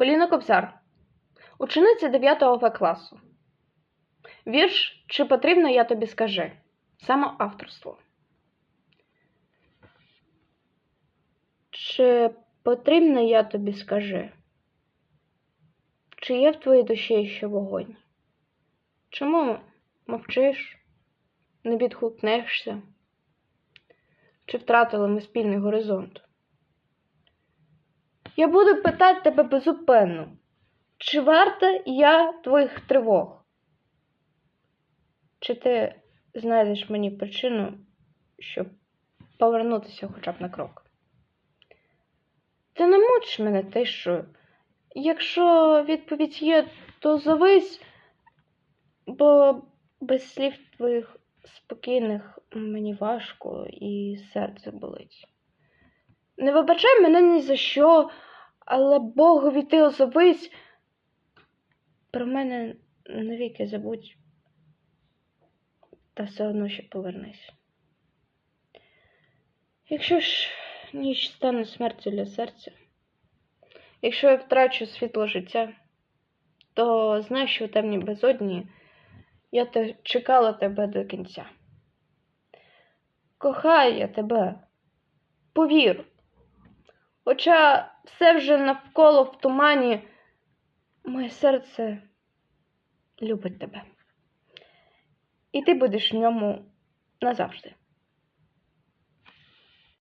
Поліна Кобзар, учениця 9 В класу. Вірш Чи потрібно я тобі скажи? Самоавторство. Чи потрібно я тобі скажи? Чи є в твоїй душі ще вогонь? Чому мовчиш, не відгукнешся? Чи втратили ми спільний горизонт? Я буду питати тебе безупинно, чи варта я твоїх тривог? Чи ти знайдеш мені причину, щоб повернутися хоча б на крок? Ти не муч мене тишою. Якщо відповідь є, то завись, бо без слів твоїх спокійних мені важко і серце болить. Не вибачай мене ні за що, але Богові ти озовись. Про мене навіки забудь, та все одно ще повернись. Якщо ж ніч стане смертю для серця, якщо я втрачу світло життя, то знай, що у темній безодні я те чекала тебе до кінця. Кохаю я тебе, повір. Хоча все вже навколо в тумані, моє серце любить тебе. І ти будеш в ньому назавжди.